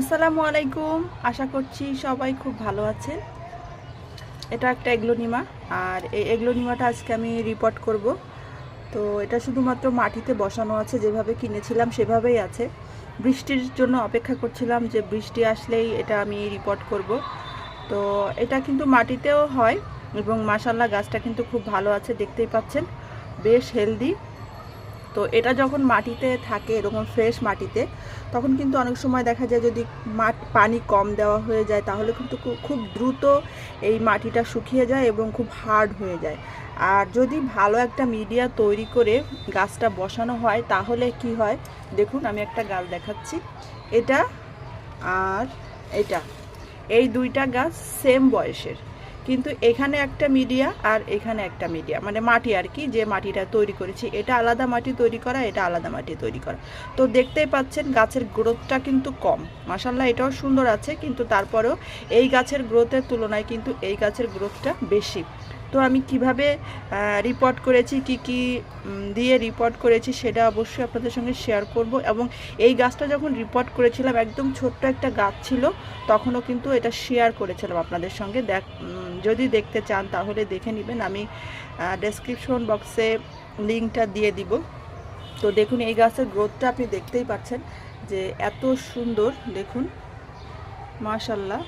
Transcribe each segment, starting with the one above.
আসসালামু আলাইকুম। আশা করছি সবাই খুব ভালো আছেন। এটা একটা এগলোনিমা আর এই এগলোনিমাটা আজকে আমি রিপোর্ট করব। তো এটা শুধুমাত্র মাটিতে বসানো আছে, যেভাবে কিনেছিলাম সেভাবেই আছে। বৃষ্টির জন্য অপেক্ষা করছিলাম যে বৃষ্টি আসলেই এটা আমি রিপোর্ট করব। তো এটা কিন্তু মাটিতেও হয় এবং মাসাল্লাহ গাছটা কিন্তু খুব ভালো আছে, দেখতেই পাচ্ছেন। বেশ হেলদি তো এটা যখন মাটিতে থাকে, এরকম ফ্রেশ মাটিতে, তখন কিন্তু অনেক সময় দেখা যায় যদি মাট, পানি কম দেওয়া হয়ে যায়, তাহলে কিন্তু খুব দ্রুত এই মাটিটা শুকিয়ে যায় এবং খুব হার্ড হয়ে যায়। আর যদি ভালো একটা মিডিয়া তৈরি করে গাছটা বসানো হয়, তাহলে কি হয়? দেখুন, আমি একটা গাছ দেখাচ্ছি। এটা আর এটা। এই দুইটা গাছ সেম বয়সের। কিন্তু এখানে একটা মিডিয়া আর এখানে একটা মিডিয়া। মানে মাটি আর কি, যে মাটিটা তৈরি করেছি, এটা আলাদা মাটি তৈরি করা, এটা আলাদা মাটি তৈরি করা। তো দেখতেই পাচ্ছেন গাছের গ্রোথটা কিন্তু কম। মাসাল্লাহ এটাও সুন্দর আছে, কিন্তু তারপরেও এই গাছের গ্রোথের তুলনায় কিন্তু এই গাছের গ্রোথটা বেশি। তো আমি কীভাবে রিপোর্ট করেছি, কি কি দিয়ে রিপোর্ট করেছি সেটা অবশ্যই আপনাদের সঙ্গে শেয়ার করব এবং এই গাছটা যখন রিপোর্ট করেছিলাম, একদম ছোট্ট একটা গাছ ছিল, তখনও কিন্তু এটা শেয়ার করেছিলাম আপনাদের সঙ্গে। দেখ যদি দেখতে চান তাহলে দেখে নেবেন। আমি ডেসক্রিপশন বক্সে লিঙ্কটা দিয়ে দিব। তো দেখুন, এই গাছের গ্রোথটা আপনি দেখতেই পাচ্ছেন যে এত সুন্দর, দেখুন। মাশাল্লাহ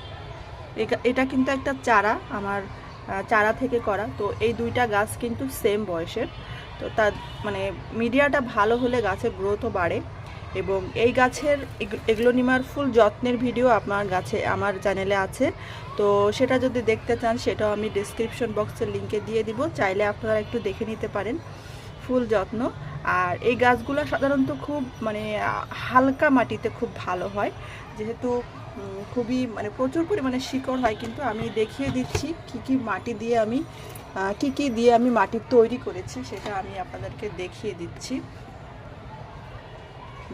এটা কিন্তু একটা চারা। আমার চারা থেকে করা। তো এই দুইটা গাছ কিন্তু সেম বয়সের। তো তার মানে মিডিয়াটা ভালো হলে গাছের গ্রোথও বাড়ে এবং এই গাছের এগ- এগ্লোনিমার ফুল যত্নের ভিডিও আপনার গাছে, আমার চ্যানেলে আছে। তো সেটা যদি দেখতে চান, সেটাও আমি ডিসক্রিপশন বক্সের লিঙ্কে দিয়ে দিব। চাইলে আপনারা একটু দেখে নিতে পারেন ফুল যত্ন। আর এই গাছগুলো সাধারণত খুব মানে হালকা মাটিতে খুব ভালো হয়। যেহেতু খুবই মানে প্রচুর পরিমাণে শিকড় হয়, কিন্তু আমি দেখিয়ে দিচ্ছি কি কি মাটি দিয়ে আমি কি কি দিয়ে আমি মাটি তৈরি করেছি, সেটা আমি আপনাদেরকে দেখিয়ে দিচ্ছি।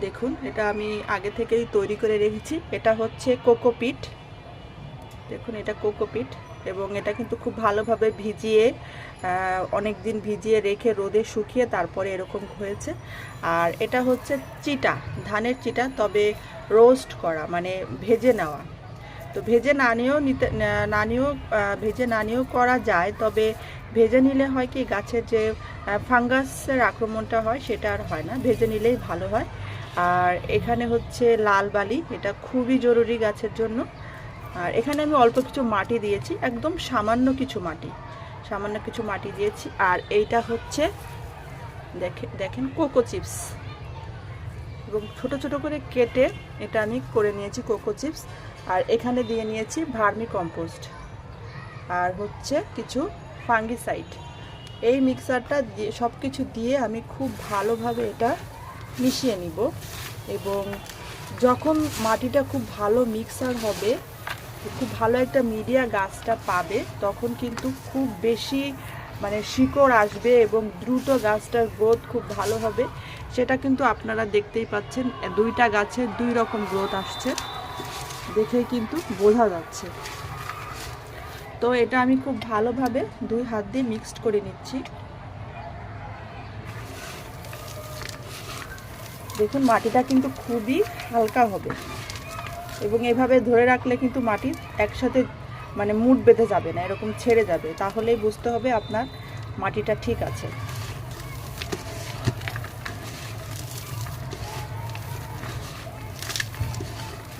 দেখুন, এটা আমি আগে থেকেই তৈরি করে রেখেছি, এটা হচ্ছে কোকোপিট। দেখুন, এটা কোকোপিট। এবং এটা কিন্তু খুব ভালোভাবে ভিজিয়ে অনেক দিন ভিজিয়ে রেখে রোদে শুকিয়ে তারপরে এরকম হয়েছে। আর এটা হচ্ছে চিটা, ধানের চিটা, তবে রোস্ট করা মানে ভেজে নেওয়া। তো ভেজে না নিয়েও নিতে না- নিয়েও ভেজে না নিয়েও করা যায়, তবে ভেজে নিলে হয় কি, গাছের যে ফাঙ্গাসের আক্রমণটা হয়, সেটা আর হয় না, ভেজে নিলেই ভালো হয়। আর এখানে হচ্ছে লাল বালি, এটা খুবই জরুরি গাছের জন্য। আর এখানে আমি অল্প কিছু মাটি দিয়েছি, একদম সামান্য কিছু মাটি। সামান্য কিছু মাটি দিয়েছি, আর এইটা হচ্ছে, দেখে, দেখেন কোকো চিপস। এবং ছোট ছোট করে কেটে এটা আমি করে নিয়েছি কোকো চিপস, আর এখানে দিয়ে নিয়েছি ভার্মি কম্পোস্ট। আর হচ্ছে কিছু ফাঙ্গিসাইড। এই মিক্সারটা দিয়ে সব কিছু দিয়ে আমি খুব ভালোভাবে এটা মিশিয়ে নিব। এবং যখন মাটিটা খুব ভালো মিক্সার হবে খুব ভালো একটা মিডিয়া গাছটা পাবে, তখন কিন্তু খুব বেশি মানে শিকড় আসবে এবং দ্রুত গাছটার গ্রোথ খুব ভালো হবে। সেটা কিন্তু আপনারা দেখতেই পাচ্ছেন, দুইটা গাছের দুই রকম গ্রোথ আসছে। দেখেই কিন্তু বোঝা যাচ্ছে। তো এটা আমি খুব ভালোভাবে দুই হাত দিয়ে মিক্সড করে নিচ্ছি। দেখুন, মাটিটা কিন্তু খুবই হালকা হবে। এবং এভাবে ধরে রাখলে কিন্তু মাটি একসাথে মানে মুড বেঁধে যাবে না, এরকম ছেড়ে যাবে। তাহলেই বুঝতে হবে আপনার মাটিটা ঠিক আছে।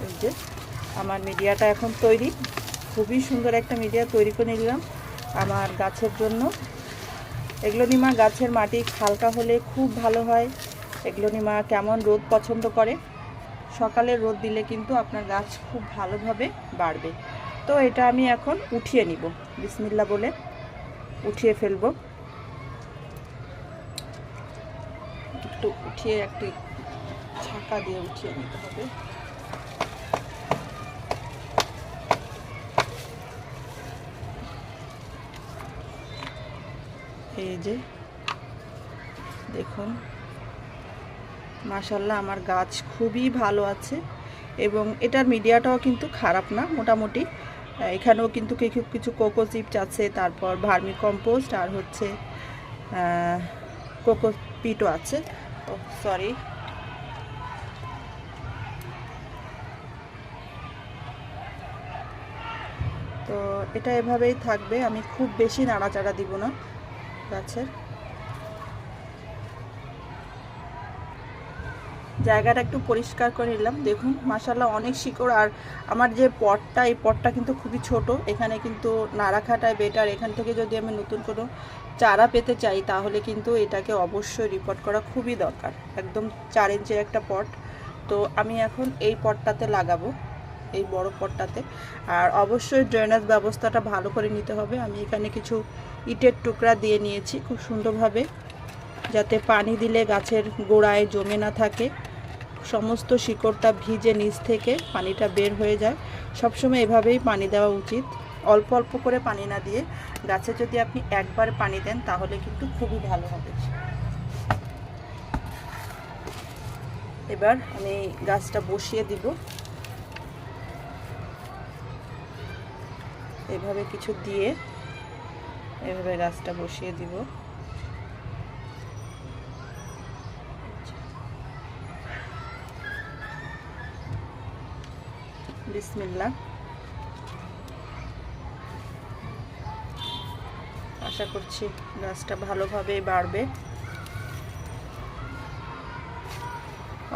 এই যে আমার মিডিয়াটা এখন তৈরি। খুবই সুন্দর একটা মিডিয়া তৈরি করে নিলাম আমার গাছের জন্য। এগলোনিমা গাছের মাটি হালকা হলে খুব ভালো হয়। এগলোনিমা কেমন রোদ পছন্দ করে? সকালে রোদ দিলে কিন্তু আপনার গাছ খুব ভালোভাবে বাড়বে। তো এটা আমি এখন উঠিয়ে নিব বিসমিল্লা বলে উঠিয়ে ফেলব। একটু উঠিয়ে একটি ছাকা দিয়ে উঠিয়ে নিতে হবে। এই যে, দেখুন মাসাল্লাহ আমার গাছ খুবই ভালো আছে এবং এটার মিডিয়াটাও কিন্তু খারাপ না, মোটামুটি। এখানেও কিন্তু কিছু কিছু কোকোচিপস আছে, তারপর ভার্মি কম্পোস্ট আর হচ্ছে কোকো পিটও আছে। ও সরি তো এটা এভাবেই থাকবে, আমি খুব বেশি নাড়াচাড়া দিব না গাছের। জায়গাটা একটু পরিষ্কার করে নিলাম। দেখুন মাসাল্লাহ অনেক শিকড়। আর আমার যে পটটা, এই পটটা কিন্তু খুবই ছোট। এখানে কিন্তু না রাখাটাই বেটার এখান থেকে যদি আমি নতুন কোনো চারা পেতে চাই, তাহলে কিন্তু এটাকে অবশ্যই রিপোর্ট করা খুবই দরকার। একদম চার ইঞ্চের একটা পট। তো আমি এখন এই পটটাতে লাগাবো, এই বড় পটটাতে। আর অবশ্যই ড্রেনেজ ব্যবস্থাটা ভালো করে নিতে হবে। আমি এখানে কিছু ইটের টুকরা দিয়ে নিয়েছি খুব সুন্দরভাবে, যাতে পানি দিলে গাছের গোড়ায় জমে না থাকে। সমস্ত শিকড়টা ভিজে নিচ থেকে পানিটা বের হয়ে যায়। সবসময় এভাবেই পানি দেওয়া উচিত। অল্প অল্প করে পানি না দিয়ে গাছে যদি আপনি একবার পানি দেন তাহলে কিন্তু খুবই ভালো হবে। এবার আমি গাছটা বসিয়ে দিব। এভাবে কিছু দিয়ে এভাবে গাছটা বসিয়ে দিব। বিসমিল্লা আশা করছি গাছটা ভালোভাবে বাড়বে।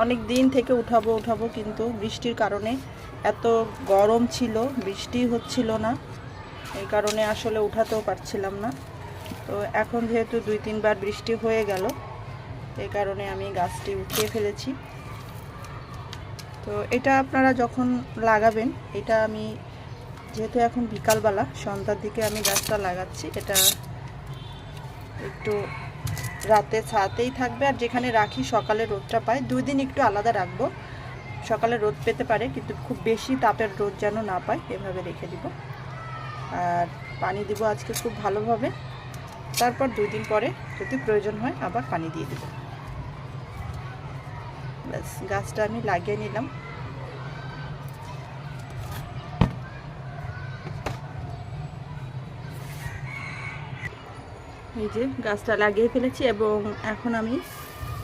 অনেক দিন থেকে উঠাবো উঠাবো, কিন্তু বৃষ্টির কারণে এত গরম ছিল, বৃষ্টি হচ্ছিল না। এই কারণে আসলে উঠাতেও পারছিলাম না। তো এখন যেহেতু দুই, তিনবার বৃষ্টি হয়ে গেল, এই কারণে আমি গাছটি উঠিয়ে ফেলেছি। তো এটা আপনারা যখন লাগাবেন, এটা আমি যেহেতু এখন বিকালবেলা, সন্ধ্যার দিকে আমি গাছটা লাগাচ্ছি, এটা একটু রাতে ছাতেই থাকবে। আর যেখানে রাখি সকালে রোদটা পাই দুই দিন একটু আলাদা রাখব। সকালে রোদ পেতে পারে, কিন্তু খুব বেশি তাপের রোদ যেন না পায়, এভাবে রেখে দিব। আর পানি দিব আজকে খুব ভালোভাবে। তারপর দুই দিন পরে যদি প্রয়োজন হয় আবার পানি দিয়ে দেব। ব্যাস, গাছটা আমি লাগিয়ে নিলাম। এই যে গাছটা লাগিয়ে ফেলেছি এবং এখন আমি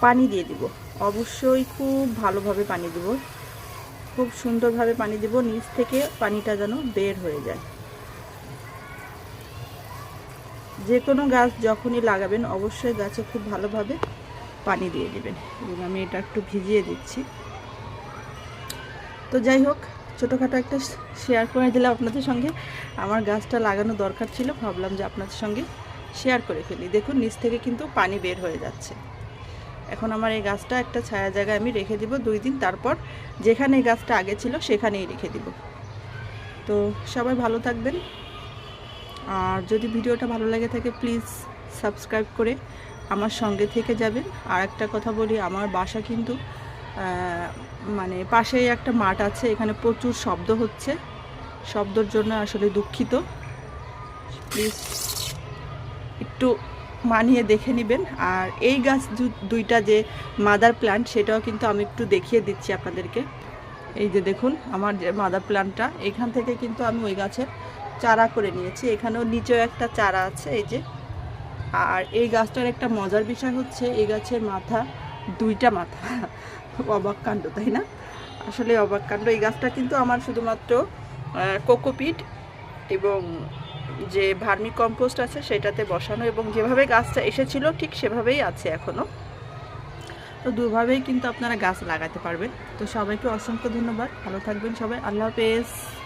পানি দিয়ে দিব। অবশ্যই খুব ভালোভাবে পানি দিব। খুব সুন্দরভাবে পানি দিব, নিচ থেকে পানিটা যেন বের হয়ে যায়। যে কোনো গাছ যখনই লাগাবেন, অবশ্যই গাছে খুব ভালোভাবে পানি দিয়ে দেবেন। এবং আমি এটা একটু ভিজিয়ে দিচ্ছি। তো যাই হোক, ছোটোখাটো একটা শেয়ার করে দিলাম আপনাদের সঙ্গে। আমার গাছটা লাগানো দরকার ছিল, ভাবলাম যে আপনাদের সঙ্গে শেয়ার করে ফেলি। দেখুন, নিচ থেকে কিন্তু পানি বের হয়ে যাচ্ছে। এখন আমার এই গাছটা একটা ছায়া জায়গায় আমি রেখে দিব, দুই দিন তারপর যেখানে এই গাছটা আগে ছিল সেখানেই রেখে দিব। তো সবাই ভালো থাকবেন। আর যদি ভিডিওটা ভালো লাগে থাকে প্লিজ সাবস্ক্রাইব করে আমার সঙ্গে থেকে যাবেন। আর একটা কথা বলি, আমার বাসা কিন্তু মানে পাশেই একটা মাঠ আছে, এখানে প্রচুর শব্দ হচ্ছে। শব্দর জন্য আসলে দুঃখিত। প্লিজ একটু মানিয়ে দেখে নেবেন। আর এই গাছ দুইটা যে মাদার প্ল্যান্ট, সেটাও কিন্তু আমি একটু দেখিয়ে দিচ্ছি আপনাদেরকে। এই যে দেখুন, আমার যে মাদার প্ল্যান্টটা, এখান থেকে কিন্তু আমি ওই গাছের চারা করে নিয়েছি। এখানেও নিচেও একটা চারা আছে, এই যে। আর এই গাছটার একটা মজার বিষয় হচ্ছে, এই গাছের মাথা, দুইটা মাথা। অবাক কাণ্ড, তাই না? আসলে অবাক কাণ্ড, এই গাছটা কিন্তু আমার শুধুমাত্র কোকোপিট এবং যে ভার্মি কম্পোস্ট আছে সেটাতে বসানো এবং যেভাবে গাছটা এসেছিল ঠিক সেভাবেই আছে এখনও তো দুভাবেই কিন্তু আপনারা গাছ লাগাতে পারবেন। তো সবাইকে অসংখ্য ধন্যবাদ। ভালো থাকবেন সবাই। আল্লাহ হাফেজ।